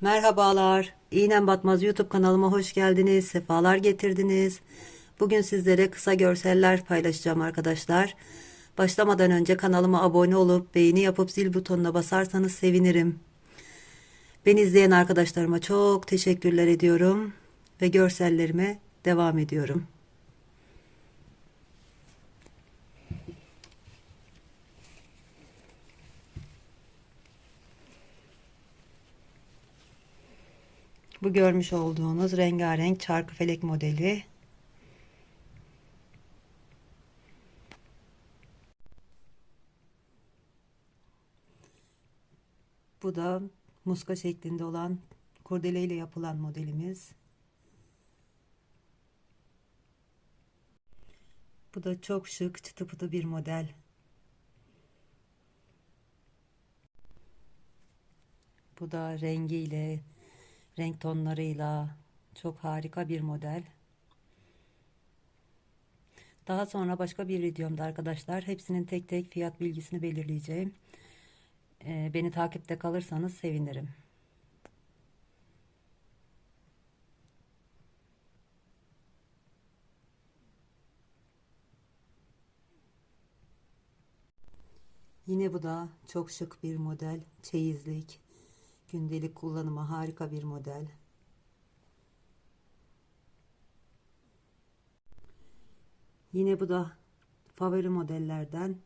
Merhabalar. İğnem Batmaz YouTube kanalıma hoş geldiniz. Sefalar getirdiniz. Bugün sizlere kısa görseller paylaşacağım arkadaşlar. Başlamadan önce kanalıma abone olup beğeni yapıp zil butonuna basarsanız sevinirim. Beni izleyen arkadaşlarıma çok teşekkürler ediyorum ve görsellerime devam ediyorum. Bu görmüş olduğunuz rengarenk çarkıfelek modeli. Bu da muska şeklinde olan kurdele ile yapılan modelimiz. Bu da çok şık çıtı pıtı bir model. Bu da rengiyle renk tonlarıyla çok harika bir model. Daha sonra başka bir videomda arkadaşlar hepsinin tek tek fiyat bilgisini belirleyeceğim. Ee, beni takipte kalırsanız sevinirim. Yine bu da çok şık bir model. Çeyizlik. Gündelik kullanıma harika bir model. Yine bu da favori modellerden.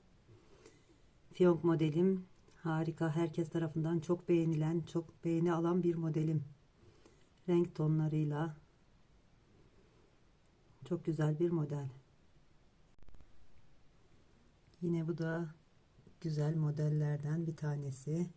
Fiyonk modelim. Harika. Herkes tarafından çok beğenilen, çok beğeni alan bir modelim. Renk tonlarıyla. Çok güzel bir model. Yine bu da güzel modellerden bir tanesi.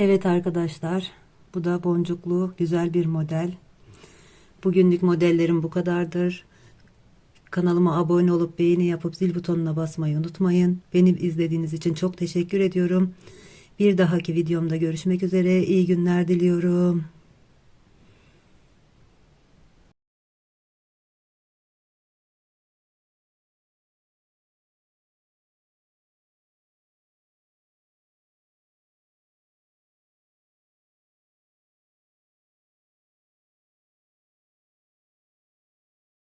Evet arkadaşlar, bu da boncuklu güzel bir model. Bugünlük modellerim bu kadardır. Kanalıma abone olup beğeni yapıp zil butonuna basmayı unutmayın. Beni izlediğiniz için çok teşekkür ediyorum. Bir dahaki videomda görüşmek üzere. İyi günler diliyorum.